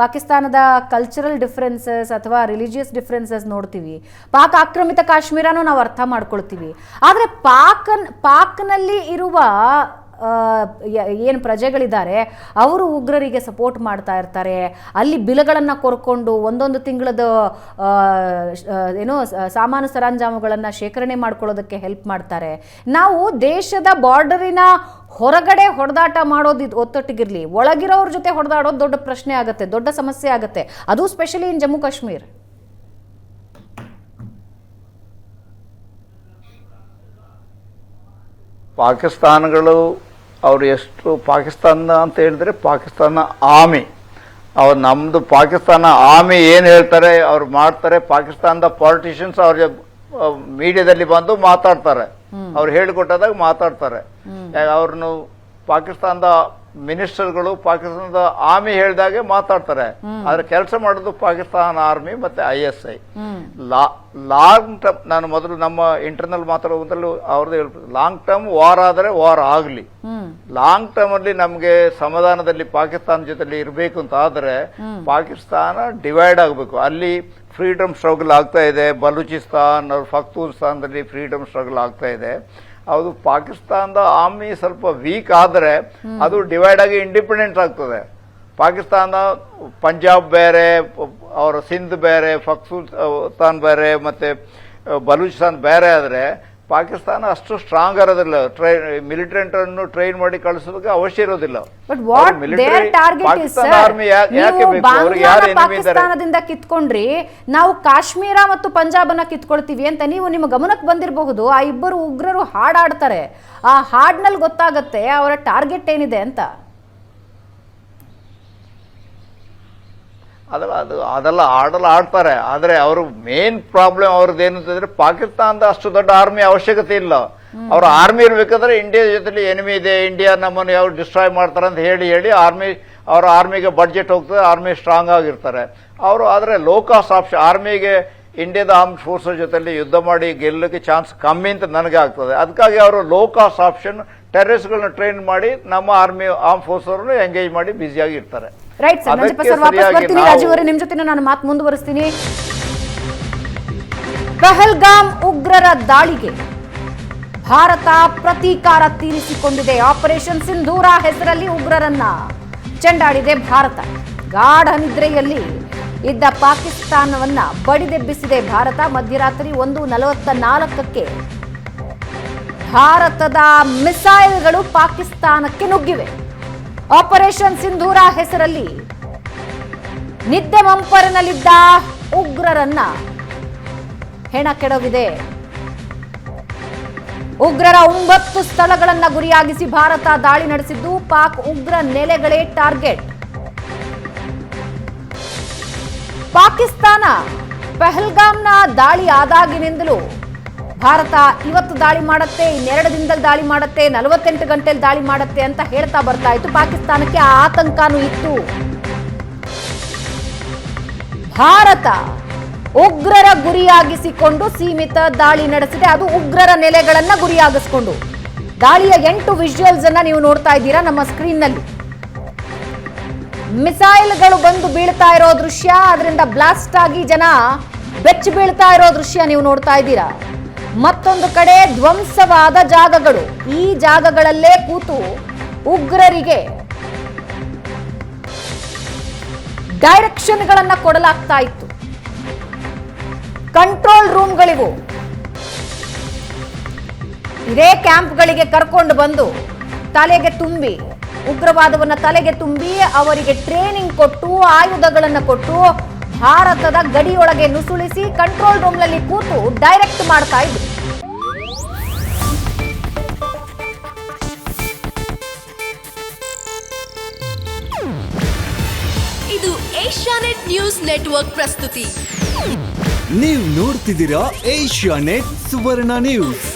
ಪಾಕಿಸ್ತಾನದ cultural differences ಅಥವಾ religious differences ನೋಡ್ತೀವಿ. ಪಾಕ್ ಆಕ್ರಮಿತ ಕಾಶ್ಮೀರನೂ ನಾವು ಅರ್ಥ ಮಾಡ್ಕೊಳ್ತೀವಿ. ಆದರೆ ಪಾಕನ್, ಪಾಕ್ನಲ್ಲಿ ಇರುವ ಏನು ಪ್ರಜೆಗಳಿದ್ದಾರೆ, ಅವರು ಉಗ್ರರಿಗೆ ಸಪೋರ್ಟ್ ಮಾಡ್ತಾ ಇರ್ತಾರೆ. ಅಲ್ಲಿ ಬಿಲಗಳನ್ನು ಕೊರ್ಕೊಂಡು ಒಂದೊಂದು ತಿಂಗಳದ ಏನು ಸಾಮಾನು ಸರಂಜಾಮುಗಳನ್ನು ಶೇಖರಣೆ ಮಾಡ್ಕೊಳ್ಳೋದಕ್ಕೆ ಹೆಲ್ಪ್ ಮಾಡ್ತಾರೆ. ನಾವು ದೇಶದ ಬಾರ್ಡರಿನ ಹೊರಗಡೆ ಹೊಡೆದಾಟ ಮಾಡೋದು ಒತ್ತೊಟ್ಟಿಗಿರಲಿ, ಒಳಗಿರೋರ ಜೊತೆ ಹೊಡೆದಾಡೋದು ದೊಡ್ಡ ಪ್ರಶ್ನೆ ಆಗುತ್ತೆ, ದೊಡ್ಡ ಸಮಸ್ಯೆ ಆಗುತ್ತೆ. ಅದು ಸ್ಪೆಷಲಿ ಇನ್ ಜಮ್ಮು ಕಾಶ್ಮೀರ್ ಪಾಕಿಸ್ತಾನಗಳು ಅವರು ಎಷ್ಟು ಪಾಕಿಸ್ತಾನ ಅಂತ ಹೇಳಿದ್ರೆ ಪಾಕಿಸ್ತಾನ ಆಮಿ. ಅವ್ರು ನಮ್ದು ಪಾಕಿಸ್ತಾನ ಆಮಿ ಏನು ಹೇಳ್ತಾರೆ ಅವ್ರು ಮಾಡ್ತಾರೆ ಪಾಕಿಸ್ತಾನದ ಪಾಲಿಟಿಷಿಯನ್ಸ್ ಅವ್ರ ಮೀಡಿಯಾದಲ್ಲಿ ಬಂದು ಮಾತಾಡ್ತಾರೆ. ಅವ್ರು ಹೇಳಿಕೊಟ್ಟದಾಗ ಮಾತಾಡ್ತಾರೆ. ಅವ್ರನ್ನು ಪಾಕಿಸ್ತಾನದ ಮಿನಿಸ್ಟರ್ಗಳು ಪಾಕಿಸ್ತಾನದ ಆರ್ಮಿ ಹೇಳಿದಾಗೆ ಮಾತಾಡ್ತಾರೆ. ಆದ್ರೆ ಕೆಲಸ ಮಾಡೋದು ಪಾಕಿಸ್ತಾನ ಆರ್ಮಿ ಮತ್ತೆ I S I. Long term ನಾನು ಮೊದಲು ನಮ್ಮ ಇಂಟರ್ನಲ್ ಮಾತ್ರ ಅವ್ರದ್ದು ಹೇಳ್ಬೋದು. ಲಾಂಗ್ ಟರ್ಮ್ ವಾರ್ ಆದರೆ ವಾರ್ ಆಗಲಿ. ಲಾಂಗ್ ಟರ್ಮ್ ಅಲ್ಲಿ ನಮಗೆ ಸಮಾಧಾನದಲ್ಲಿ ಪಾಕಿಸ್ತಾನ ಜೊತೆಲಿ ಇರಬೇಕು ಅಂತ ಆದರೆ ಪಾಕಿಸ್ತಾನ ಡಿವೈಡ್ ಆಗಬೇಕು. ಅಲ್ಲಿ ಫ್ರೀಡಮ್ ಸ್ಟ್ರಗಲ್ ಆಗ್ತಾ ಇದೆ. ಬಲೂಚಿಸ್ತಾನ್ ಫಕ್ತೂನ್ಸ್ತಾನದಲ್ಲಿ ಫ್ರೀಡಮ್ ಸ್ಟ್ರಗಲ್ ಆಗ್ತಾ ಇದೆ. ಅದು ಪಾಕಿಸ್ತಾನದ ಆರ್ಮಿ ಸ್ವಲ್ಪ ವೀಕ್ ಆದರೆ ಅದು ಡಿವೈಡ್ ಆಗಿ ಇಂಡಿಪೆಂಡೆಂಟ್ ಆಗ್ತದೆ. ಪಾಕಿಸ್ತಾನ ಪಂಜಾಬ್ ಬೇರೆ ಅವರ ಸಿಂಧ್ ಬೇರೆ ಫಕ್ಸುಲ್ತಾನ್ ಬೇರೆ ಮತ್ತೆ ಬಲೂಚಿಸ್ತಾನ್ ಬೇರೆ ಆದರೆ ಪಾಕಿಸ್ತಾನ ಅಷ್ಟು ಸ್ಟ್ರಾಂಗ್ ಇರೋದಿಲ್ಲ. ಟ್ರೈನ್ ಮಿಲಿಟೆಂಟ್ ಅನ್ನು ಟ್ರೈನ್ ಮಾಡಿ ಕಳಿಸೋದಕ್ಕೆ ಅವಶ್ಯ ಇರೋದಿಲ್ಲ. ಪಾಕಿಸ್ತಾನದಿಂದ ಕಿತ್ಕೊಂಡ್ರಿ ನಾವು ಕಾಶ್ಮೀರ ಮತ್ತು ಪಂಜಾಬ್ ಅನ್ನ ಕಿತ್ಕೊಳ್ತೀವಿ ಅಂತ ನೀವು ನಿಮ್ಮ ಗಮನಕ್ಕೆ ಬಂದಿರಬಹುದು. ಆ ಇಬ್ಬರು ಉಗ್ರರು ಹಾಡಾಡ್ತಾರೆ ಆ ಹಾಡ್ನಲ್ಲಿ ಗೊತ್ತಾಗತ್ತೆ ಅವರ ಟಾರ್ಗೆಟ್ ಏನಿದೆ ಅಂತ. ಅದಲ್ಲ ಅದು ಅದೆಲ್ಲ ಆಡಲ್ಲ ಆಡ್ತಾರೆ. ಆದರೆ ಅವರು ಮೇನ್ ಪ್ರಾಬ್ಲಮ್ ಅವ್ರದ್ದು ಏನು ಅಂತಂದ್ರೆ ಪಾಕಿಸ್ತಾನದ ಅಷ್ಟು ದೊಡ್ಡ ಆರ್ಮಿ ಅವಶ್ಯಕತೆ ಇಲ್ಲ. ಅವ್ರ ಆರ್ಮಿ ಇರ್ಬೇಕಾದ್ರೆ ಇಂಡಿಯಾ ಜೊತೆಲಿ ಎನಿಮಿ ಇದೆ. ಇಂಡಿಯಾ ನಮ್ಮನ್ನು ಯಾವ ಡಿಸ್ಟ್ರಾಯ್ ಮಾಡ್ತಾರೆ ಅಂತ ಹೇಳಿ ಹೇಳಿ ಆರ್ಮಿ ಅವರ ಆರ್ಮಿಗೆ ಬಡ್ಜೆಟ್ ಹೋಗ್ತದೆ ಆರ್ಮಿ ಸ್ಟ್ರಾಂಗ್ ಆಗಿರ್ತಾರೆ. ಅವರು ಆದರೆ ಲೋ ಕಾಸ್ಟ್ ಆಪ್ಷನ್ ಆರ್ಮಿಗೆ ಇಂಡಿಯಾದ ಆರ್ಮ್ ಫೋರ್ಸ್ ಜೊತೆಲಿ ಯುದ್ಧ ಮಾಡಿ ಗೆಲ್ಲಕ್ಕೆ ಚಾನ್ಸ್ ಕಮ್ಮಿ ಅಂತ ನನಗೆ ಆಗ್ತದೆ. ಅದಕ್ಕಾಗಿ ಅವರು ಲೋ ಕಾಸ್ಟ್ ಆಪ್ಷನ್ ಟೆರರಿಸ್ಟ್ಗಳನ್ನ ಟ್ರೈನ್ ಮಾಡಿ ನಮ್ಮ ಆರ್ಮಿ ಆರ್ಮ್ ಫೋರ್ಸ್ ಅವರನ್ನು ಎಂಗೇಜ್ ಮಾಡಿ ಬ್ಯುಸಿಯಾಗಿ ಇರ್ತಾರೆ. ರೈಟ್ ಸರ್ ನಂಜಪ್ಪ ಸರ್ ವಾಪಸ್ ಬರ್ತೀನಿ. ರಾಜೀವ್ ಅವರೇ ನಿಮ್ ಜೊತೆ ನಾನು ಮಾತು ಮುಂದುವರಿಸ್ತೀನಿ. ಪಹಲ್ಗಾಮ್ ಉಗ್ರರ ದಾಳಿಗೆ ಭಾರತ ಪ್ರತೀಕಾರ ತೀರಿಸಿಕೊಂಡಿದೆ. ಆಪರೇಷನ್ ಸಿಂಧೂರ ಹೆಸರಲ್ಲಿ ಉಗ್ರರನ್ನ ಚೆಂಡಾಡಿದೆ ಭಾರತ. ಗಾಢ ನಿದ್ರೆಯಲ್ಲಿ ಇದ್ದ ಪಾಕಿಸ್ತಾನವನ್ನ ಬಡಿದೆಬ್ಬಿಸಿದೆ ಭಾರತ. ಮಧ್ಯರಾತ್ರಿ ಒಂದು ನಲವತ್ತ ನಾಲ್ಕಕ್ಕೆ ಭಾರತದ ಮಿಸೈಲ್ಗಳು ಪಾಕಿಸ್ತಾನಕ್ಕೆ ನುಗ್ಗಿವೆ. ಆಪರೇಷನ್ ಸಿಂಧೂರ ಹೆಸರಲ್ಲಿ ನಿದ್ದೆ ಮಂಪರಿನಲ್ಲಿದ್ದ ಉಗ್ರರನ್ನ ಹೆಣ ಕೆಡವಿದೆ ಉಗ್ರರ ಒಂಬತ್ತು ಸ್ಥಳಗಳನ್ನ ಗುರಿಯಾಗಿಸಿ ಭಾರತ ದಾಳಿ ನಡೆಸಿದ್ದು, ಪಾಕ್ ಉಗ್ರ ನೆಲೆಗಳೇ ಟಾರ್ಗೆಟ್. ಪಾಕಿಸ್ತಾನ ಪಹಲ್ಗಾಮ್ನ ದಾಳಿ ಆದಾಗಿನಿಂದಲೂ ಭಾರತ ಇವತ್ತು ದಾಳಿ ಮಾಡುತ್ತೆ, ಇನ್ನೆರಡು ದಿನದಲ್ಲಿ ದಾಳಿ ಮಾಡುತ್ತೆ, ನಲವತ್ತೆಂಟು ಗಂಟೆಯಲ್ಲಿ ದಾಳಿ ಮಾಡುತ್ತೆ ಅಂತ ಹೇಳ್ತಾ ಬರ್ತಾ ಇತ್ತು. ಪಾಕಿಸ್ತಾನಕ್ಕೆ ಆ ಆತಂಕನೂ ಇತ್ತು. ಭಾರತ ಉಗ್ರರ ಗುರಿಯಾಗಿಸಿಕೊಂಡು ಸೀಮಿತ ದಾಳಿ ನಡೆಸಿದೆ. ಅದು ಉಗ್ರರ ನೆಲೆಗಳನ್ನ ಗುರಿಯಾಗಿಸಿಕೊಂಡು. ದಾಳಿಯ ಎಂಟು ವಿಜುವಲ್ಸ್ ಅನ್ನ ನೀವು ನೋಡ್ತಾ ಇದ್ದೀರಾ ನಮ್ಮ ಸ್ಕ್ರೀನ್ನಲ್ಲಿ ಮಿಸೈಲ್ಗಳು ಬಂದು ಬೀಳ್ತಾ ಇರೋ ದೃಶ್ಯ ಅದರಿಂದ ಬ್ಲಾಸ್ಟ್ ಆಗಿ ಜನ ಬೆಚ್ಚಿ ಬೀಳ್ತಾ ಇರೋ ದೃಶ್ಯ ನೀವು ನೋಡ್ತಾ ಇದ್ದೀರಾ. ಮತ್ತೊಂದು ಕಡೆ ಧ್ವಂಸವಾದ ಜಾಗಗಳು. ಈ ಜಾಗಗಳಲ್ಲೇ ಕೂತು ಉಗ್ರರಿಗೆ ಡೈರೆಕ್ಷನ್ಗಳನ್ನ ಕೊಡಲಾಗ್ತಾ ಇತ್ತು. ಕಂಟ್ರೋಲ್ ರೂಮ್ಗಳಿವು. ಇದೇ ಕ್ಯಾಂಪ್ಗಳಿಗೆ ಕರ್ಕೊಂಡು ಬಂದು ತಲೆಗೆ ತುಂಬಿ, ಉಗ್ರವಾದವನ್ನ ತಲೆಗೆ ತುಂಬಿ ಅವರಿಗೆ ಟ್ರೈನಿಂಗ್ ಕೊಟ್ಟು, ಆಯುಧಗಳನ್ನು ಕೊಟ್ಟು ಭಾರತದ ಗಡಿಯೊಳಗೆ ನುಸುಳಿಸಿ ಕಂಟ್ರೋಲ್ ರೂಮ್ನಲ್ಲಿ ಕೂತು ಡೈರೆಕ್ಟ್ ಮಾಡ್ತಾ ಇದ್ರು. ಇದು ಏಷ್ಯಾನೆಟ್ ನ್ಯೂಸ್ ನೆಟ್ವರ್ಕ್ ಪ್ರಸ್ತುತಿ. ನೀವು ನೋಡ್ತಿದ್ದೀರಾ ಏಷ್ಯಾನೆಟ್ ಸುವರ್ಣ ನ್ಯೂಸ್.